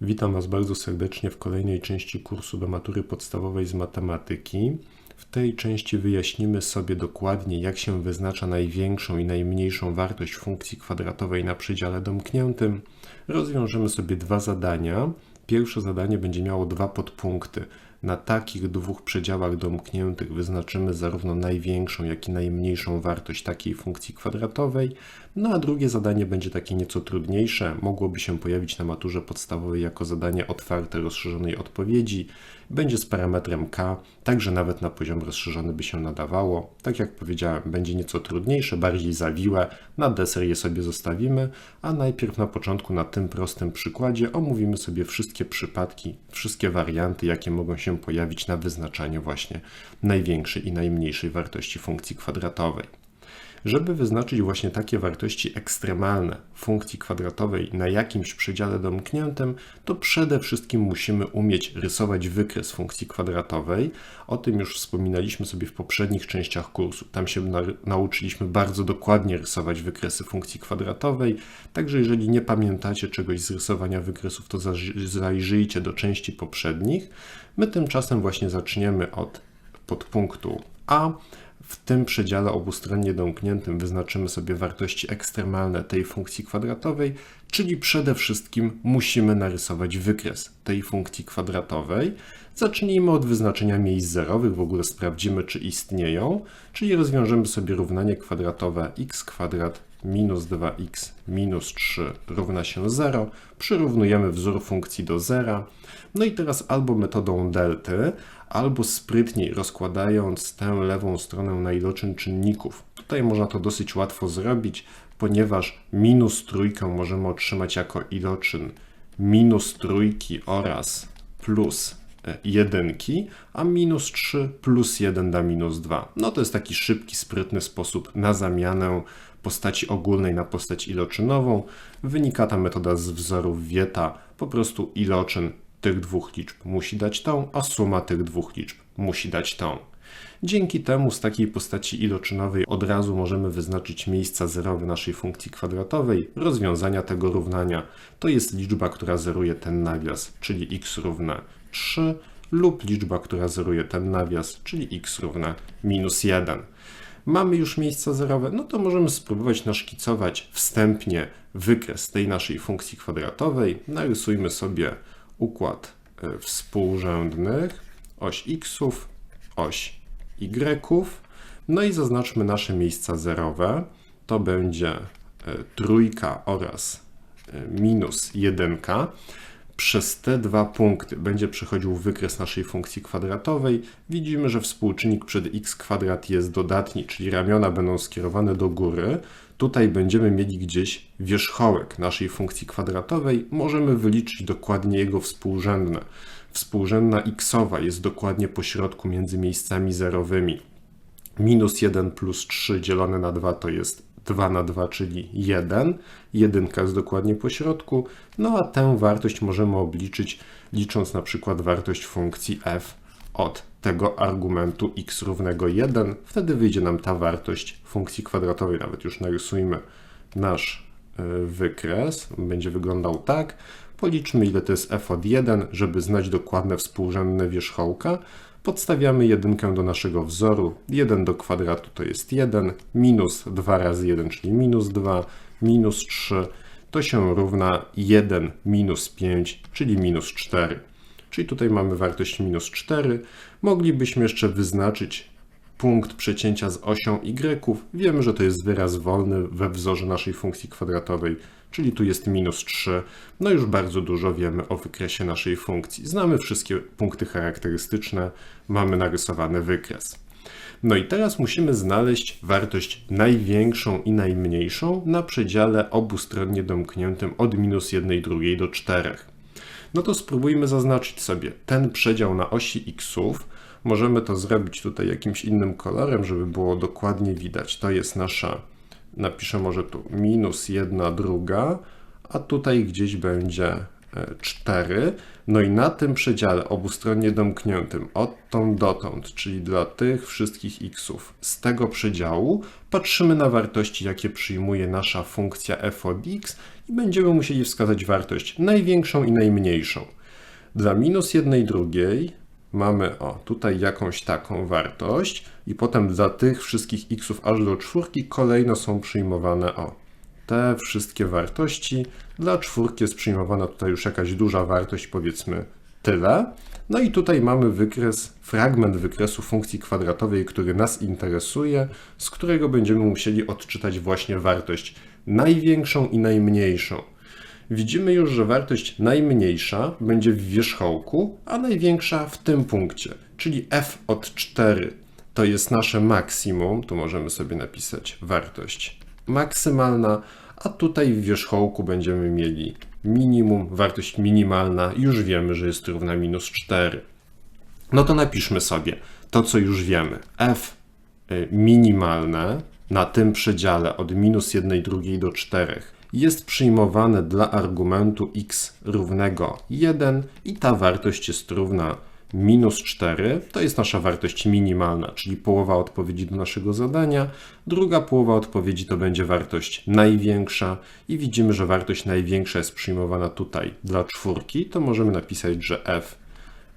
Witam Was bardzo serdecznie w kolejnej części kursu do matury podstawowej z matematyki. W tej części wyjaśnimy sobie dokładnie, jak się wyznacza największą i najmniejszą wartość funkcji kwadratowej na przedziale domkniętym. Rozwiążemy sobie dwa zadania. Pierwsze zadanie będzie miało dwa podpunkty. Na takich dwóch przedziałach domkniętych wyznaczymy zarówno największą, jak i najmniejszą wartość takiej funkcji kwadratowej. No a drugie zadanie będzie takie nieco trudniejsze. Mogłoby się pojawić na maturze podstawowej jako zadanie otwarte rozszerzonej odpowiedzi. Będzie z parametrem k, także nawet na poziom rozszerzony by się nadawało. Tak jak powiedziałem, będzie nieco trudniejsze, bardziej zawiłe. Na deser je sobie zostawimy, a najpierw na początku na tym prostym przykładzie omówimy sobie wszystkie przypadki, wszystkie warianty, jakie mogą się pojawić na wyznaczaniu właśnie największej i najmniejszej wartości funkcji kwadratowej. Żeby wyznaczyć właśnie takie wartości ekstremalne funkcji kwadratowej na jakimś przedziale domkniętym, to przede wszystkim musimy umieć rysować wykres funkcji kwadratowej. O tym już wspominaliśmy sobie w poprzednich częściach kursu. Tam się na nauczyliśmy bardzo dokładnie rysować wykresy funkcji kwadratowej. Także jeżeli nie pamiętacie czegoś z rysowania wykresów, to zajrzyjcie do części poprzednich. My tymczasem właśnie zaczniemy od podpunktu A w tym przedziale obustronnie domkniętym wyznaczymy sobie wartości ekstremalne tej funkcji kwadratowej, czyli przede wszystkim musimy narysować wykres tej funkcji kwadratowej. Zacznijmy od wyznaczenia miejsc zerowych, w ogóle sprawdzimy, czy istnieją, czyli rozwiążemy sobie równanie kwadratowe x kwadrat minus 2x minus 3 równa się 0. Przyrównujemy wzór funkcji do zera. No i teraz albo metodą delty, albo sprytniej rozkładając tę lewą stronę na iloczyn czynników. Tutaj można to dosyć łatwo zrobić, ponieważ minus trójkę możemy otrzymać jako iloczyn minus trójki oraz plus e, jedynki, a minus 3 plus 1 da minus 2. No to jest taki szybki, sprytny sposób na zamianę postaci ogólnej na postać iloczynową. Wynika ta metoda z wzorów Wieta, po prostu iloczyn tych dwóch liczb musi dać tą, a suma tych dwóch liczb musi dać tą. Dzięki temu z takiej postaci iloczynowej od razu możemy wyznaczyć miejsca zerowe naszej funkcji kwadratowej rozwiązania tego równania. To jest liczba, która zeruje ten nawias, czyli x równe 3 lub liczba, która zeruje ten nawias, czyli x równe minus 1. Mamy już miejsca zerowe, no to możemy spróbować naszkicować wstępnie wykres tej naszej funkcji kwadratowej. Narysujmy sobie układ e, współrzędnych, oś xów, oś y. No i zaznaczmy nasze miejsca zerowe. To będzie e, trójka oraz e, minus jedynka. Przez te dwa punkty będzie przechodził wykres naszej funkcji kwadratowej. Widzimy, że współczynnik przed x kwadrat jest dodatni, czyli ramiona będą skierowane do góry. Tutaj będziemy mieli gdzieś wierzchołek naszej funkcji kwadratowej. Możemy wyliczyć dokładnie jego współrzędne. Współrzędna xowa jest dokładnie po środku między miejscami zerowymi. Minus 1 plus 3 dzielone na 2 to jest 2 na 2, czyli 1. Jedynka jest dokładnie po środku. No a tę wartość możemy obliczyć licząc na przykład wartość funkcji f od tego argumentu x równego 1. Wtedy wyjdzie nam ta wartość funkcji kwadratowej. Nawet już narysujmy nasz e, wykres. Będzie wyglądał tak. Policzmy ile to jest f od 1, żeby znać dokładne współrzędne wierzchołka. Podstawiamy jedynkę do naszego wzoru. 1 do kwadratu to jest 1, minus 2 razy 1, czyli minus 2, minus 3 to się równa 1 minus 5, czyli minus 4. Czyli tutaj mamy wartość minus 4. Moglibyśmy jeszcze wyznaczyć punkt przecięcia z osią y. Wiemy, że to jest wyraz wolny we wzorze naszej funkcji kwadratowej, czyli tu jest minus 3. No już bardzo dużo wiemy o wykresie naszej funkcji. Znamy wszystkie punkty charakterystyczne, mamy narysowany wykres. No i teraz musimy znaleźć wartość największą i najmniejszą na przedziale obustronnie domkniętym od minus 1 drugiej do 4. No to spróbujmy zaznaczyć sobie ten przedział na osi xów. Możemy to zrobić tutaj jakimś innym kolorem, żeby było dokładnie widać. To jest nasza, napiszę może tu minus 1 druga, a tutaj gdzieś będzie e, 4. No i na tym przedziale obustronnie domkniętym odtąd dotąd, czyli dla tych wszystkich xów z tego przedziału, patrzymy na wartości, jakie przyjmuje nasza funkcja f od x i będziemy musieli wskazać wartość największą i najmniejszą. Dla minus jednej drugiej mamy o tutaj jakąś taką wartość i potem dla tych wszystkich xów aż do czwórki kolejno są przyjmowane o te wszystkie wartości. Dla czwórki jest przyjmowana tutaj już jakaś duża wartość, powiedzmy tyle. No i tutaj mamy wykres, fragment wykresu funkcji kwadratowej, który nas interesuje, z którego będziemy musieli odczytać właśnie wartość największą i najmniejszą. Widzimy już, że wartość najmniejsza będzie w wierzchołku, a największa w tym punkcie, czyli f od 4 to jest nasze maksimum, tu możemy sobie napisać wartość maksymalna, a tutaj w wierzchołku będziemy mieli minimum, wartość minimalna, już wiemy, że jest równa minus 4. No to napiszmy sobie to, co już wiemy. f y, minimalne na tym przedziale od minus 1 drugiej do 4 jest przyjmowane dla argumentu x równego 1 i ta wartość jest równa minus 4 to jest nasza wartość minimalna, czyli połowa odpowiedzi do naszego zadania. Druga połowa odpowiedzi to będzie wartość największa i widzimy, że wartość największa jest przyjmowana tutaj dla czwórki, to możemy napisać, że f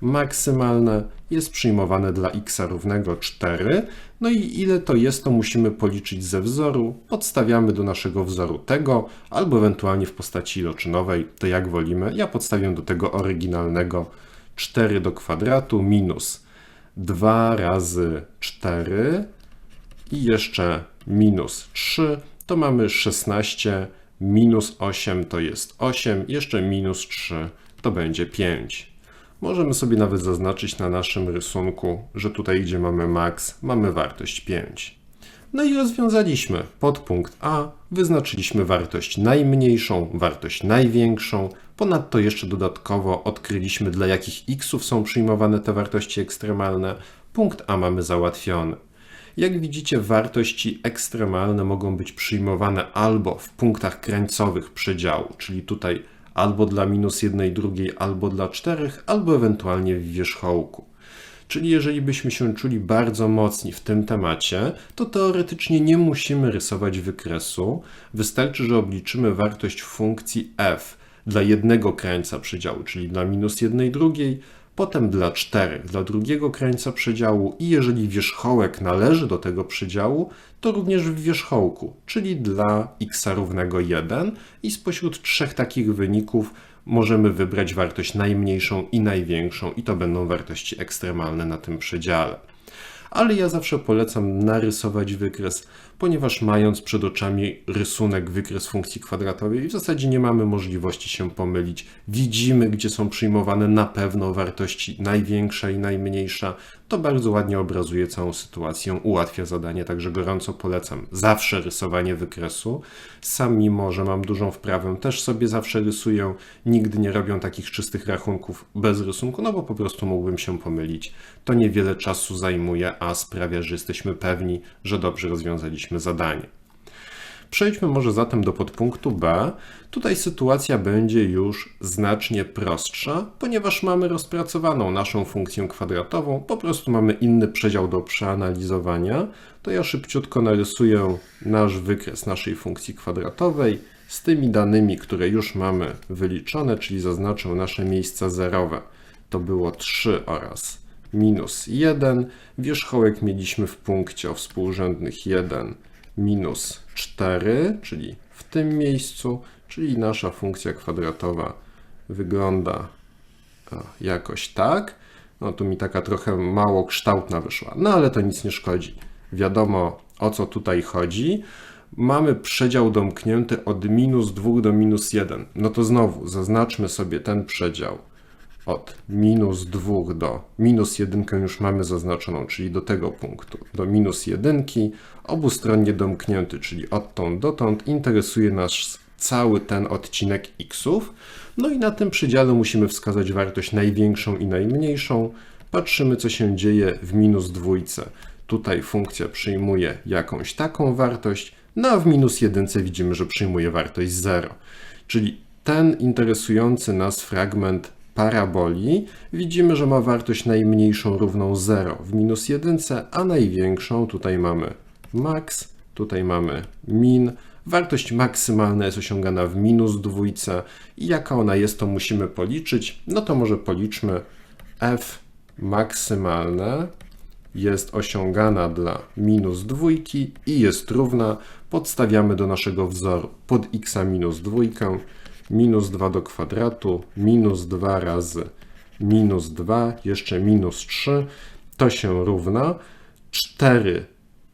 maksymalne jest przyjmowane dla x równego 4. No i ile to jest, to musimy policzyć ze wzoru. Podstawiamy do naszego wzoru tego, albo ewentualnie w postaci iloczynowej, to jak wolimy. Ja podstawię do tego oryginalnego 4 do kwadratu minus 2 razy 4 i jeszcze minus 3, to mamy 16, minus 8 to jest 8, jeszcze minus 3 to będzie 5. Możemy sobie nawet zaznaczyć na naszym rysunku, że tutaj, gdzie mamy max, mamy wartość 5. No i rozwiązaliśmy podpunkt A, wyznaczyliśmy wartość najmniejszą, wartość największą, ponadto jeszcze dodatkowo odkryliśmy dla jakich xów są przyjmowane te wartości ekstremalne. Punkt A mamy załatwiony. Jak widzicie, wartości ekstremalne mogą być przyjmowane albo w punktach krańcowych przedziału, czyli tutaj albo dla minus jednej drugiej, albo dla czterech, albo ewentualnie w wierzchołku. Czyli jeżeli byśmy się czuli bardzo mocni w tym temacie, to teoretycznie nie musimy rysować wykresu. Wystarczy, że obliczymy wartość funkcji f dla jednego krańca przedziału, czyli dla minus jednej drugiej, potem dla czterech, dla drugiego krańca przedziału i jeżeli wierzchołek należy do tego przedziału, to również w wierzchołku, czyli dla x równego 1 i spośród trzech takich wyników możemy wybrać wartość najmniejszą i największą i to będą wartości ekstremalne na tym przedziale. Ale ja zawsze polecam narysować wykres, ponieważ mając przed oczami rysunek, wykres funkcji kwadratowej, w zasadzie nie mamy możliwości się pomylić. Widzimy, gdzie są przyjmowane na pewno wartości największa i najmniejsza. To bardzo ładnie obrazuje całą sytuację, ułatwia zadanie, także gorąco polecam zawsze rysowanie wykresu. Sam, mimo że mam dużą wprawę, też sobie zawsze rysuję. Nigdy nie robię takich czystych rachunków bez rysunku, no bo po prostu mógłbym się pomylić. To niewiele czasu zajmuje, a sprawia, że jesteśmy pewni, że dobrze rozwiązaliśmy zadanie. Przejdźmy może zatem do podpunktu B. Tutaj sytuacja będzie już znacznie prostsza, ponieważ mamy rozpracowaną naszą funkcję kwadratową, po prostu mamy inny przedział do przeanalizowania. To ja szybciutko narysuję nasz wykres naszej funkcji kwadratowej z tymi danymi, które już mamy wyliczone, czyli zaznaczę nasze miejsca zerowe. To było 3 oraz minus 1. Wierzchołek mieliśmy w punkcie o współrzędnych 1 minus 4, czyli w tym miejscu, czyli nasza funkcja kwadratowa wygląda jakoś tak. No tu mi taka trochę mało kształtna wyszła, no ale to nic nie szkodzi. Wiadomo o co tutaj chodzi. Mamy przedział domknięty od minus 2 do minus 1. No to znowu zaznaczmy sobie ten przedział od minus 2 do minus 1 już mamy zaznaczoną, czyli do tego punktu, do minus 1, obustronnie domknięty, czyli odtąd dotąd, interesuje nas cały ten odcinek xów. No i na tym przedziale musimy wskazać wartość największą i najmniejszą. Patrzymy, co się dzieje w minus dwójce. Tutaj funkcja przyjmuje jakąś taką wartość, no a w minus jedynce widzimy, że przyjmuje wartość 0. Czyli ten interesujący nas fragment paraboli widzimy, że ma wartość najmniejszą równą 0 w minus 1, a największą tutaj mamy max, tutaj mamy min. Wartość maksymalna jest osiągana w minus dwójce i jaka ona jest, to musimy policzyć. No to może policzmy f maksymalne jest osiągana dla minus dwójki i jest równa, podstawiamy do naszego wzoru pod x minus dwójkę, minus 2 do kwadratu, minus 2 razy minus 2, jeszcze minus 3, to się równa 4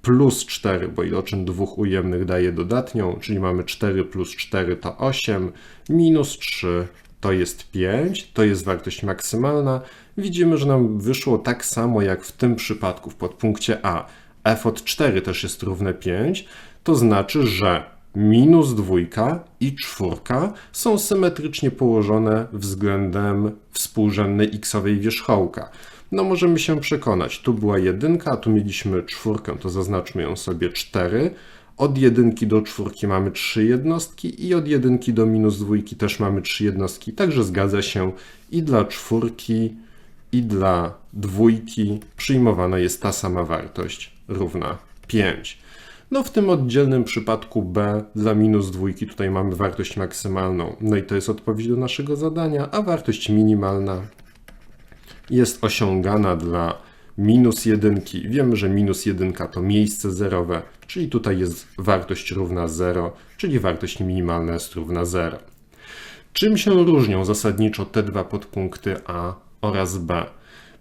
plus 4, bo iloczyn dwóch ujemnych daje dodatnią, czyli mamy 4 plus 4 to 8, minus 3 to jest 5, to jest wartość maksymalna. Widzimy, że nam wyszło tak samo jak w tym przypadku w podpunkcie A. f od 4 też jest równe 5, to znaczy, że minus dwójka i czwórka są symetrycznie położone względem współrzędnej x-owej wierzchołka. No możemy się przekonać, tu była jedynka, a tu mieliśmy czwórkę, to zaznaczmy ją sobie 4. Od jedynki do czwórki mamy trzy jednostki i od jedynki do minus dwójki też mamy trzy jednostki, także zgadza się i dla czwórki i dla dwójki przyjmowana jest ta sama wartość równa 5. No w tym oddzielnym przypadku b dla minus dwójki tutaj mamy wartość maksymalną, no i to jest odpowiedź do naszego zadania, a wartość minimalna jest osiągana dla minus jedynki. Wiemy, że minus jedynka to miejsce zerowe, czyli tutaj jest wartość równa 0, czyli wartość minimalna jest równa 0. Czym się różnią zasadniczo te dwa podpunkty A oraz B?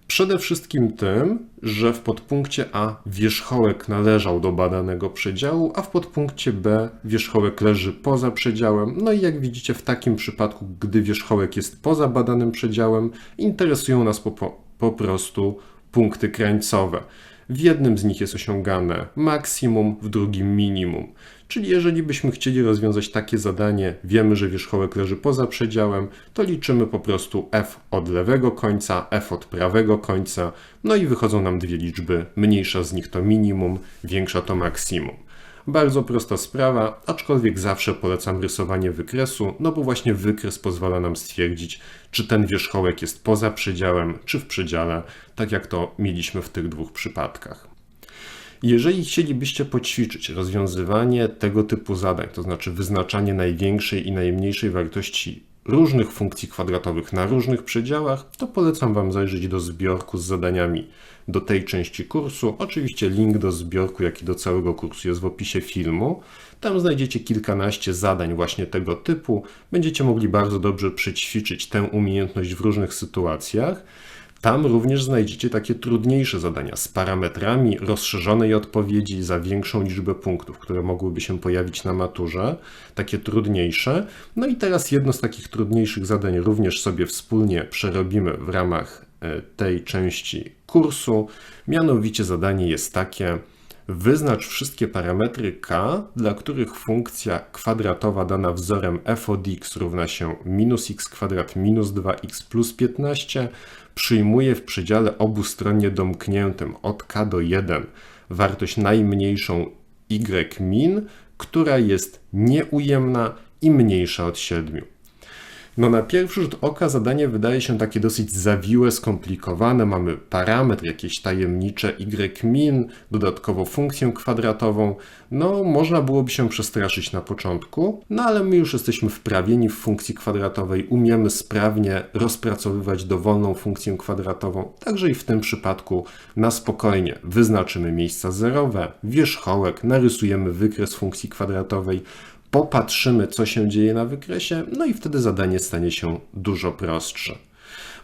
Przede wszystkim tym, że w podpunkcie A wierzchołek należał do badanego przedziału, a w podpunkcie B wierzchołek leży poza przedziałem. No i jak widzicie, w takim przypadku, gdy wierzchołek jest poza badanym przedziałem, interesują nas po, po, prostu punkty krańcowe. W jednym z nich jest osiągane maksimum, w drugim minimum. Czyli jeżeli byśmy chcieli rozwiązać takie zadanie, wiemy, że wierzchołek leży poza przedziałem, to liczymy po prostu f od lewego końca, f od prawego końca, no i wychodzą nam dwie liczby. Mniejsza z nich to minimum, większa to maksimum. Bardzo prosta sprawa, aczkolwiek zawsze polecam rysowanie wykresu, no bo właśnie wykres pozwala nam stwierdzić, czy ten wierzchołek jest poza przedziałem, czy w przedziale, tak jak to mieliśmy w tych dwóch przypadkach. Jeżeli chcielibyście poćwiczyć rozwiązywanie tego typu zadań, to znaczy wyznaczanie największej i najmniejszej wartości różnych funkcji kwadratowych na różnych przedziałach, to polecam Wam zajrzeć do zbiorku z zadaniami do tej części kursu. Oczywiście link do zbiorku, jak i do całego kursu jest w opisie filmu. Tam znajdziecie kilkanaście zadań właśnie tego typu. Będziecie mogli bardzo dobrze przećwiczyć tę umiejętność w różnych sytuacjach. Tam również znajdziecie takie trudniejsze zadania z parametrami rozszerzonej odpowiedzi za większą liczbę punktów, które mogłyby się pojawić na maturze, takie trudniejsze. No i teraz jedno z takich trudniejszych zadań również sobie wspólnie przerobimy w ramach e, tej części kursu. Mianowicie zadanie jest takie: Wyznacz wszystkie parametry k, dla których funkcja kwadratowa dana wzorem f od x równa się minus x kwadrat minus 2x plus 15 przyjmuje w przedziale obustronnie domkniętym od k do 1 wartość najmniejszą y min, która jest nieujemna i mniejsza od 7. No na pierwszy rzut oka zadanie wydaje się takie dosyć zawiłe, skomplikowane. Mamy parametr, jakieś tajemnicze y min, dodatkowo funkcję kwadratową. No można byłoby się przestraszyć na początku, no ale my już jesteśmy wprawieni w funkcji kwadratowej, umiemy sprawnie rozpracowywać dowolną funkcję kwadratową, także i w tym przypadku na spokojnie wyznaczymy miejsca zerowe, wierzchołek, narysujemy wykres funkcji kwadratowej, popatrzymy, co się dzieje na wykresie, no i wtedy zadanie stanie się dużo prostsze.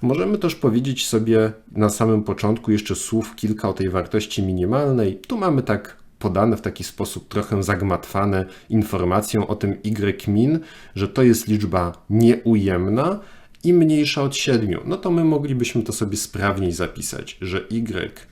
Możemy też powiedzieć sobie na samym początku jeszcze słów kilka o tej wartości minimalnej. Tu mamy tak podane w taki sposób trochę zagmatwane informacją o tym y min, że to jest liczba nieujemna i mniejsza od 7. No to my moglibyśmy to sobie sprawniej zapisać, że y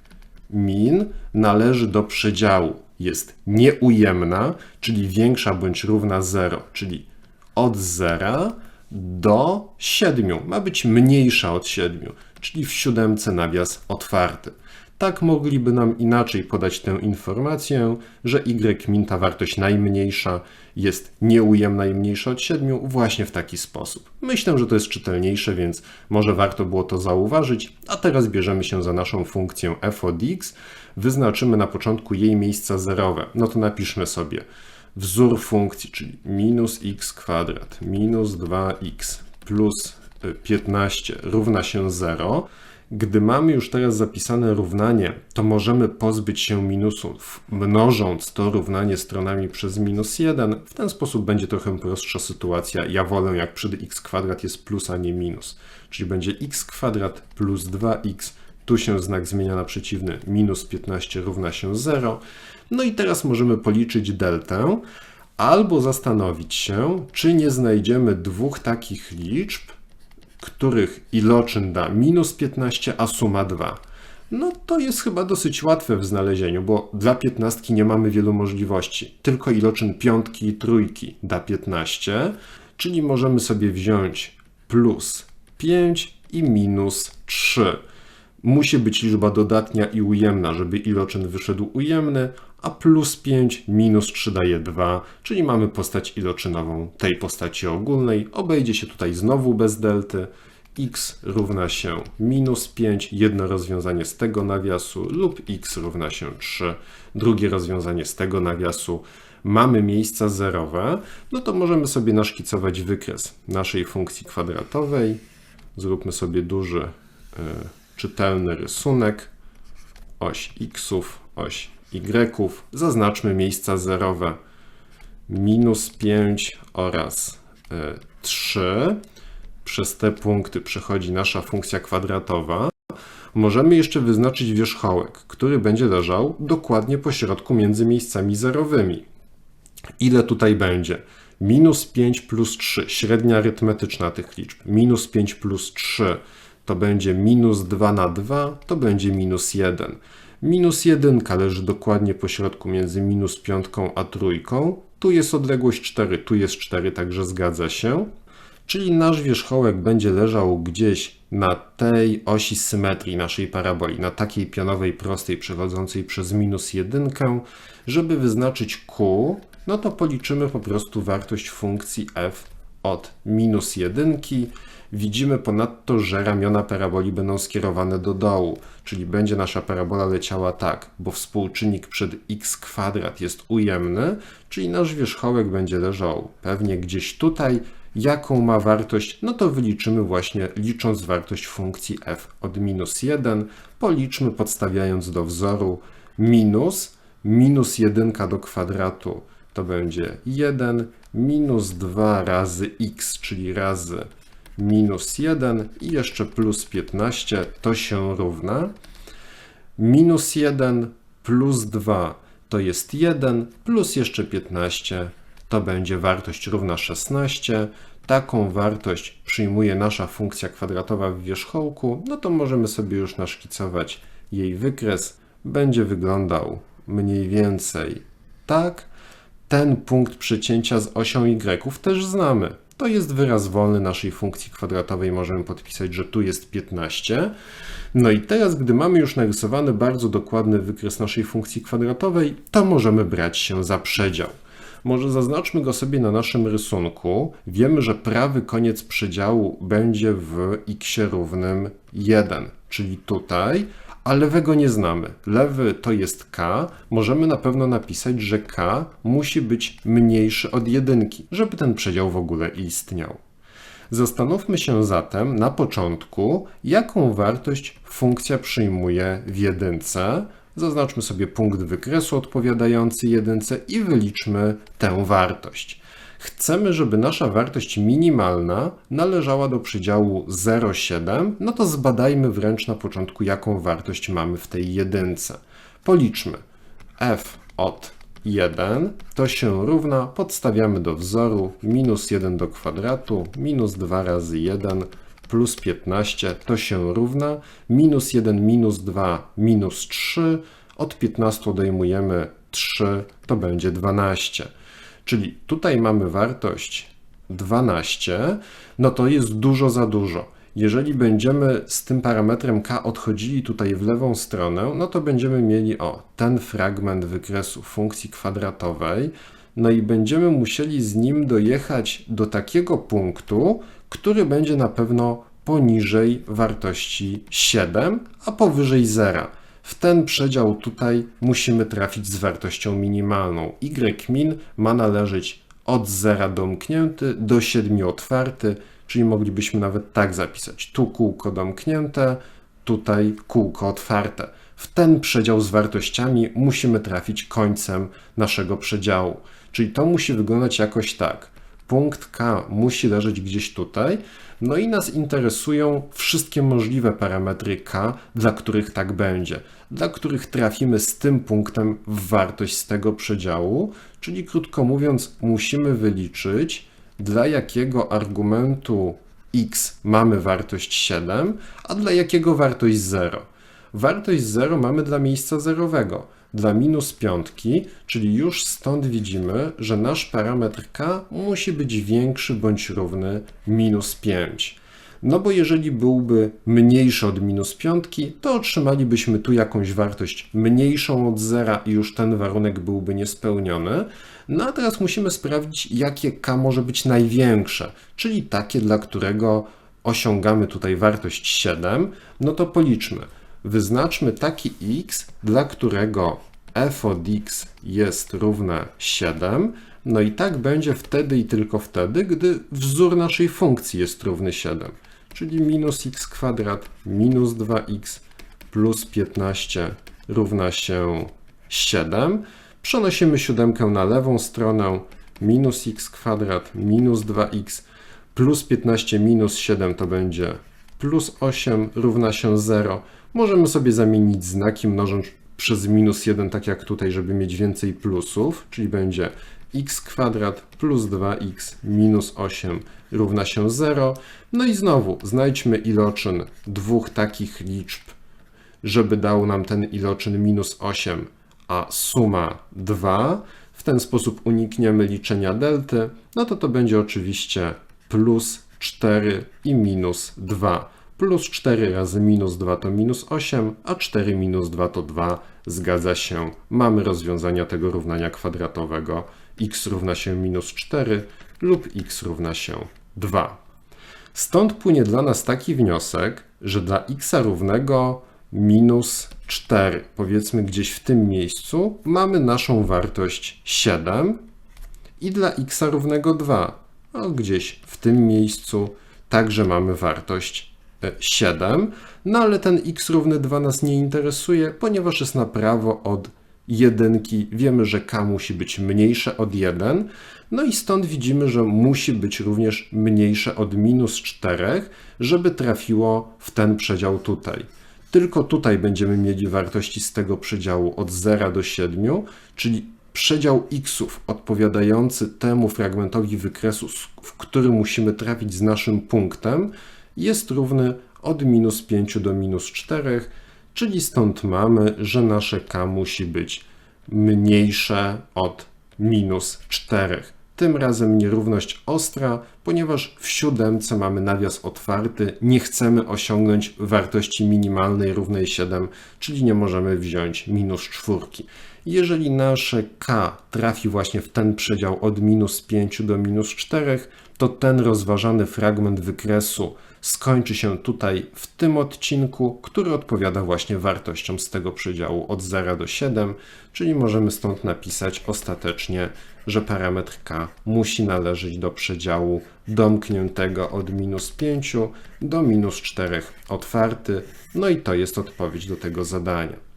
min należy do przedziału jest nieujemna, czyli większa bądź równa 0, czyli od 0 do 7. Ma być mniejsza od 7, czyli w siódemce nawias otwarty. Tak mogliby nam inaczej podać tę informację, że y min, ta wartość najmniejsza, jest nieujemna i mniejsza od 7 właśnie w taki sposób. Myślę, że to jest czytelniejsze, więc może warto było to zauważyć, a teraz bierzemy się za naszą funkcję f od x, wyznaczymy na początku jej miejsca zerowe. No to napiszmy sobie wzór funkcji, czyli minus x kwadrat minus 2x plus 15 równa się 0. Gdy mamy już teraz zapisane równanie, to możemy pozbyć się minusów, mnożąc to równanie stronami przez minus 1. W ten sposób będzie trochę prostsza sytuacja. Ja wolę, jak przy x kwadrat jest plus, a nie minus. Czyli będzie x kwadrat plus 2x, tu się znak zmienia na przeciwny, minus 15 równa się 0. No i teraz możemy policzyć deltę, albo zastanowić się, czy nie znajdziemy dwóch takich liczb, których iloczyn da minus 15, a suma 2. No to jest chyba dosyć łatwe w znalezieniu, bo dla 15 nie mamy wielu możliwości. Tylko iloczyn piątki i trójki da 15, czyli możemy sobie wziąć plus 5 i minus 3. Musi być liczba dodatnia i ujemna, żeby iloczyn wyszedł ujemny, a plus 5 minus 3 daje 2, czyli mamy postać iloczynową tej postaci ogólnej. Obejdzie się tutaj znowu bez delty. x równa się minus 5, jedno rozwiązanie z tego nawiasu, lub x równa się 3, drugie rozwiązanie z tego nawiasu. Mamy miejsca zerowe, no to możemy sobie naszkicować wykres naszej funkcji kwadratowej. Zróbmy sobie duży, y, czytelny rysunek. Oś xów, oś y. Zaznaczmy miejsca zerowe. Minus 5 oraz 3. Przez te punkty przechodzi nasza funkcja kwadratowa. Możemy jeszcze wyznaczyć wierzchołek, który będzie leżał dokładnie po środku między miejscami zerowymi. Ile tutaj będzie? Minus 5 plus 3, średnia arytmetyczna tych liczb. Minus 5 plus 3 to będzie minus 2 na 2, to będzie minus 1. Minus 1 leży dokładnie po środku między minus 5 a trójką. Tu jest odległość 4, tu jest 4, także zgadza się. Czyli nasz wierzchołek będzie leżał gdzieś na tej osi symetrii naszej paraboli, na takiej pionowej prostej przechodzącej przez minus 1. Żeby wyznaczyć Q, no to policzymy po prostu wartość funkcji f od minus 1 Widzimy ponadto, że ramiona paraboli będą skierowane do dołu, czyli będzie nasza parabola leciała tak, bo współczynnik przed x kwadrat jest ujemny, czyli nasz wierzchołek będzie leżał pewnie gdzieś tutaj. Jaką ma wartość? No to wyliczymy właśnie licząc wartość funkcji f od minus 1. Policzmy podstawiając do wzoru minus, minus 1 do kwadratu to będzie 1, minus 2 razy x, czyli razy minus 1 i jeszcze plus 15 to się równa. Minus 1 plus 2 to jest 1, plus jeszcze 15 to będzie wartość równa 16. Taką wartość przyjmuje nasza funkcja kwadratowa w wierzchołku, no to możemy sobie już naszkicować jej wykres. Będzie wyglądał mniej więcej tak. Ten punkt przecięcia z osią y też znamy to jest wyraz wolny naszej funkcji kwadratowej. Możemy podpisać, że tu jest 15. No i teraz, gdy mamy już narysowany bardzo dokładny wykres naszej funkcji kwadratowej, to możemy brać się za przedział. Może zaznaczmy go sobie na naszym rysunku. Wiemy, że prawy koniec przedziału będzie w x równym 1, czyli tutaj, a lewego nie znamy. Lewy to jest k. Możemy na pewno napisać, że k musi być mniejszy od jedynki, żeby ten przedział w ogóle istniał. Zastanówmy się zatem na początku, jaką wartość funkcja przyjmuje w jedynce. Zaznaczmy sobie punkt wykresu odpowiadający jedynce i wyliczmy tę wartość. Chcemy, żeby nasza wartość minimalna należała do przedziału 0,7, no to zbadajmy wręcz na początku, jaką wartość mamy w tej jedynce. Policzmy f od 1 to się równa, podstawiamy do wzoru, minus 1 do kwadratu, minus 2 razy 1 plus 15 to się równa, minus 1 minus 2 minus 3, od 15 odejmujemy 3, to będzie 12. Czyli tutaj mamy wartość 12, no to jest dużo za dużo. Jeżeli będziemy z tym parametrem k odchodzili tutaj w lewą stronę, no to będziemy mieli o ten fragment wykresu funkcji kwadratowej, no i będziemy musieli z nim dojechać do takiego punktu, który będzie na pewno poniżej wartości 7, a powyżej 0. W ten przedział tutaj musimy trafić z wartością minimalną. y min ma należeć od 0 domknięty do 7 otwarty, czyli moglibyśmy nawet tak zapisać. Tu kółko domknięte, tutaj kółko otwarte. W ten przedział z wartościami musimy trafić końcem naszego przedziału. Czyli to musi wyglądać jakoś tak. Punkt K musi leżeć gdzieś tutaj, no i nas interesują wszystkie możliwe parametry K, dla których tak będzie, dla których trafimy z tym punktem w wartość z tego przedziału, czyli krótko mówiąc, musimy wyliczyć, dla jakiego argumentu x mamy wartość 7, a dla jakiego wartość 0. Wartość 0 mamy dla miejsca zerowego dla minus piątki, czyli już stąd widzimy, że nasz parametr k musi być większy bądź równy minus 5. No bo jeżeli byłby mniejszy od minus piątki, to otrzymalibyśmy tu jakąś wartość mniejszą od zera i już ten warunek byłby niespełniony. No a teraz musimy sprawdzić, jakie k może być największe, czyli takie, dla którego osiągamy tutaj wartość 7. No to policzmy wyznaczmy taki x, dla którego f od x jest równe 7, no i tak będzie wtedy i tylko wtedy, gdy wzór naszej funkcji jest równy 7, czyli minus x kwadrat minus 2x plus 15 równa się 7. Przenosimy siódemkę na lewą stronę, minus x kwadrat minus 2x plus 15 minus 7 to będzie plus 8 równa się 0. Możemy sobie zamienić znaki mnożąc przez minus 1, tak jak tutaj, żeby mieć więcej plusów, czyli będzie x kwadrat plus 2x minus 8 równa się 0. No i znowu znajdźmy iloczyn dwóch takich liczb, żeby dał nam ten iloczyn minus 8, a suma 2. W ten sposób unikniemy liczenia delty, no to to będzie oczywiście plus 4 i minus 2. Plus 4 razy minus 2 to minus 8, a 4 minus 2 to 2. Zgadza się. Mamy rozwiązania tego równania kwadratowego. x równa się minus 4 lub x równa się 2. Stąd płynie dla nas taki wniosek, że dla x równego minus 4, powiedzmy gdzieś w tym miejscu, mamy naszą wartość 7 i dla x równego 2, no gdzieś w tym miejscu także mamy wartość 7, no ale ten x równy 2 nas nie interesuje, ponieważ jest na prawo od jedynki. Wiemy, że k musi być mniejsze od 1, no i stąd widzimy, że musi być również mniejsze od minus 4, żeby trafiło w ten przedział tutaj. Tylko tutaj będziemy mieli wartości z tego przedziału od 0 do 7, czyli przedział xów odpowiadający temu fragmentowi wykresu, w którym musimy trafić z naszym punktem, jest równy od minus 5 do minus 4, czyli stąd mamy, że nasze k musi być mniejsze od minus 4. Tym razem nierówność ostra, ponieważ w siódemce mamy nawias otwarty, nie chcemy osiągnąć wartości minimalnej równej 7, czyli nie możemy wziąć minus czwórki. Jeżeli nasze k trafi właśnie w ten przedział od minus 5 do minus 4, to ten rozważany fragment wykresu skończy się tutaj w tym odcinku, który odpowiada właśnie wartościom z tego przedziału od 0 do 7, czyli możemy stąd napisać ostatecznie, że parametr k musi należeć do przedziału domkniętego od minus 5 do minus 4 otwarty, no i to jest odpowiedź do tego zadania.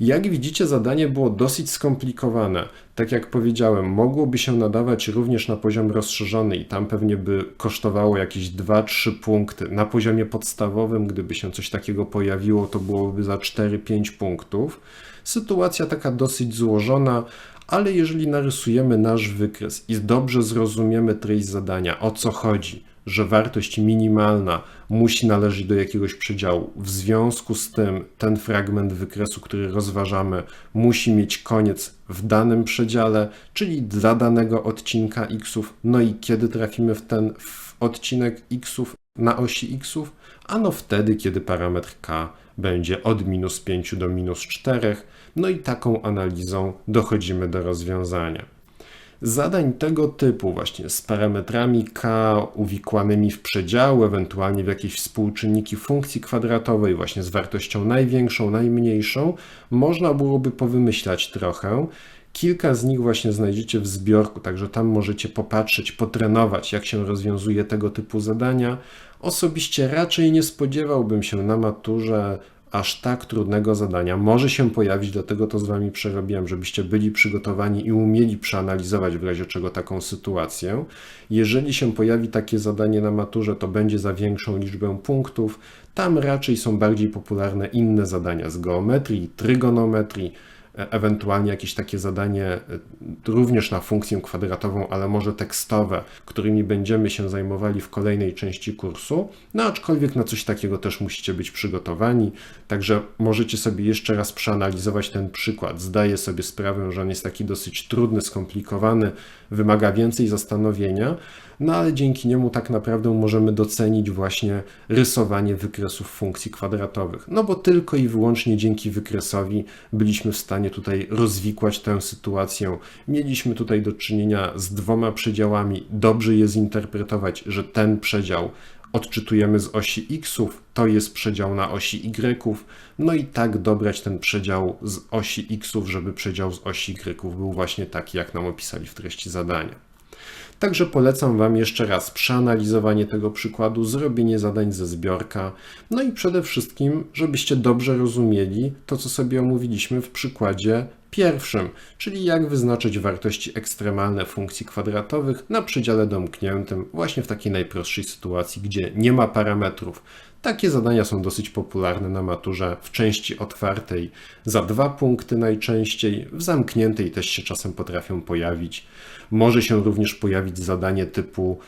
Jak widzicie, zadanie było dosyć skomplikowane. Tak jak powiedziałem, mogłoby się nadawać również na poziom rozszerzony i tam pewnie by kosztowało jakieś 2-3 punkty. Na poziomie podstawowym, gdyby się coś takiego pojawiło, to byłoby za 4-5 punktów. Sytuacja taka dosyć złożona, ale jeżeli narysujemy nasz wykres i dobrze zrozumiemy treść zadania, o co chodzi, że wartość minimalna musi należeć do jakiegoś przedziału. W związku z tym ten fragment wykresu, który rozważamy, musi mieć koniec w danym przedziale, czyli dla danego odcinka xów. No i kiedy trafimy w ten odcinek xów, na osi xów, ano wtedy, kiedy parametr k będzie od minus 5 do minus 4. No i taką analizą dochodzimy do rozwiązania. Zadań tego typu, właśnie z parametrami k uwikłanymi w przedziały, ewentualnie w jakieś współczynniki funkcji kwadratowej, właśnie z wartością największą, najmniejszą, można byłoby powymyślać trochę. Kilka z nich właśnie znajdziecie w zbiorku, także tam możecie popatrzeć, potrenować, jak się rozwiązuje tego typu zadania. Osobiście raczej nie spodziewałbym się na maturze aż tak trudnego zadania. Może się pojawić, dlatego to z Wami przerobiłem, żebyście byli przygotowani i umieli przeanalizować w razie czego taką sytuację. Jeżeli się pojawi takie zadanie na maturze, to będzie za większą liczbę punktów. Tam raczej są bardziej popularne inne zadania z geometrii, trygonometrii, ewentualnie jakieś takie zadanie e, również na funkcję kwadratową, ale może tekstowe, którymi będziemy się zajmowali w kolejnej części kursu. No aczkolwiek na coś takiego też musicie być przygotowani, także możecie sobie jeszcze raz przeanalizować ten przykład. Zdaję sobie sprawę, że on jest taki dosyć trudny, skomplikowany, wymaga więcej zastanowienia, no ale dzięki niemu tak naprawdę możemy docenić właśnie rysowanie wykresów funkcji kwadratowych. No bo tylko i wyłącznie dzięki wykresowi byliśmy w stanie tutaj rozwikłać tę sytuację. Mieliśmy tutaj do czynienia z dwoma przedziałami. Dobrze je zinterpretować, że ten przedział odczytujemy z osi xów, to jest przedział na osi y, no i tak dobrać ten przedział z osi xów, żeby przedział z osi y był właśnie taki, jak nam opisali w treści zadania. Także polecam Wam jeszcze raz przeanalizowanie tego przykładu, zrobienie zadań ze zbiorka, no i przede wszystkim, żebyście dobrze rozumieli to, co sobie omówiliśmy w przykładzie pierwszym, czyli jak wyznaczyć wartości ekstremalne funkcji kwadratowych na przedziale domkniętym, właśnie w takiej najprostszej sytuacji, gdzie nie ma parametrów. Takie zadania są dosyć popularne na maturze w części otwartej za dwa punkty najczęściej, w zamkniętej też się czasem potrafią pojawić. Może się również pojawić zadanie typu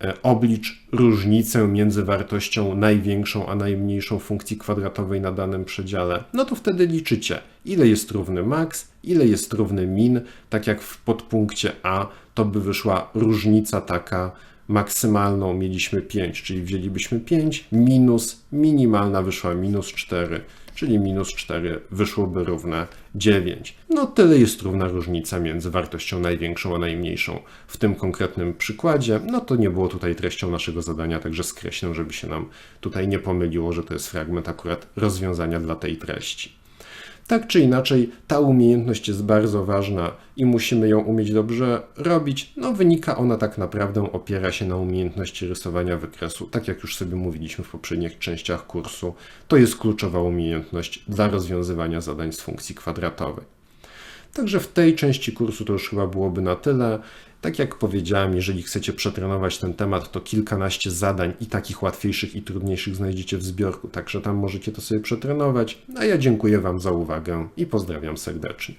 e, oblicz różnicę między wartością największą a najmniejszą funkcji kwadratowej na danym przedziale. No to wtedy liczycie, ile jest równy max, ile jest równy min, tak jak w podpunkcie A to by wyszła różnica taka maksymalną mieliśmy 5, czyli wzięlibyśmy 5 minus minimalna wyszła minus 4, czyli minus 4 wyszłoby równe 9. No tyle jest równa różnica między wartością największą a najmniejszą. W tym konkretnym przykładzie, no to nie było tutaj treścią naszego zadania, także skreślę, żeby się nam tutaj nie pomyliło, że to jest fragment akurat rozwiązania dla tej treści. Tak czy inaczej, ta umiejętność jest bardzo ważna i musimy ją umieć dobrze robić. No, wynika ona tak naprawdę, opiera się na umiejętności rysowania wykresu. Tak jak już sobie mówiliśmy w poprzednich częściach kursu, to jest kluczowa umiejętność dla rozwiązywania zadań z funkcji kwadratowej. Także w tej części kursu to już chyba byłoby na tyle. Tak jak powiedziałem, jeżeli chcecie przetrenować ten temat, to kilkanaście zadań i takich łatwiejszych i trudniejszych znajdziecie w zbiorku, także tam możecie to sobie przetrenować. A ja dziękuję Wam za uwagę i pozdrawiam serdecznie.